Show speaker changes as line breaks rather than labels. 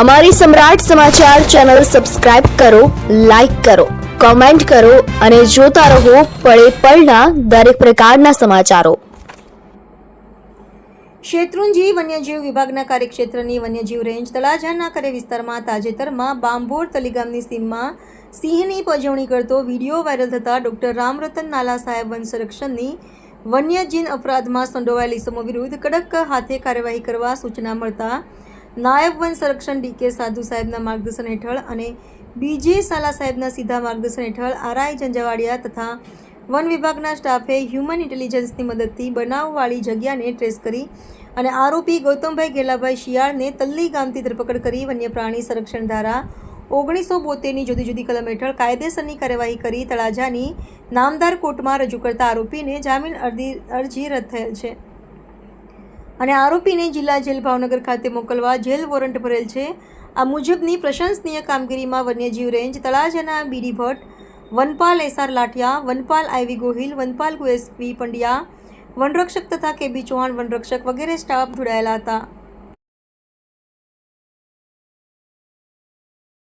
અમારી સમ્રાટ સમાચાર channel subscribe કરો, લાઇક કરો, કોમેન્ટ કરો અને જોતા રહો પળે પળના દરેક પ્રકારના સમાચારો.
શેત્રુંજી વન્યજીવ વિભાગના કાર્યક્ષેત્રની વન્યજીવ રેન્જ તળાજાના કાર્ય વિસ્તારમાં તાજેતરમાં બાંભોર તલીગામની સીમમાં સિંહની પજવણી કરતો વીડિયો વાયરલ થતાં ડોક્ટર રામરતન નાલા સાહેબ વન સંરક્ષણની વન્યજીન અપરાધમાં સંડોવાયેલ ઇસમો વિરુદ્ધ કડક હાથે કાર્યવાહી કરવા સૂચના મળતા નાયબ વન સંરક્ષણ ડીકે સાધુ સાહેબના માર્ગદર્શન હેઠળ અને બીજે સાલા સાહેબના સીધા માર્ગદર્શન હેઠળ આરઆઈ ઝંઝાવાડિયા તથા વન વિભાગના સ્ટાફે હ્યુમન ઇન્ટેલિજન્સની મદદથી બનાવવાળી જગ્યાને ટ્રેસ કરી અને આરોપી ગૌતમભાઈ ગેલાભાઈ શિયાળને તલ્લી ગામથી ધરપકડ કરી વન્ય પ્રાણી સંરક્ષણ ધારા ઓગણીસો બોતેરની જુદી જુદી કલમ હેઠળ કાયદેસરની કાર્યવાહી કરી તળાજાની નામદાર કોર્ટમાં રજૂ કરતા આરોપીને જામીન અરજી રદ થયેલ છે. અને આરોપીને જિલ્લા જેલ ભાવનગર ખાતે મોકલવા જેલ વોરંટ ભરેલ છે. આ મુજબની પ્રશંસનીય કામગીરીમાં વન્યજીવ રેન્જ તળાજાના બીડી ભટ્ટ, વનપાલ એસઆર લાઠિયા, વનપાલ આઈવી ગોહિલ, વનપાલ કુએસવી પંડ્યા, વનરક્ષક તથા કેબી ચૌહાણ વનરક્ષક વગેરે સ્ટાફ જોડાયેલા હતા.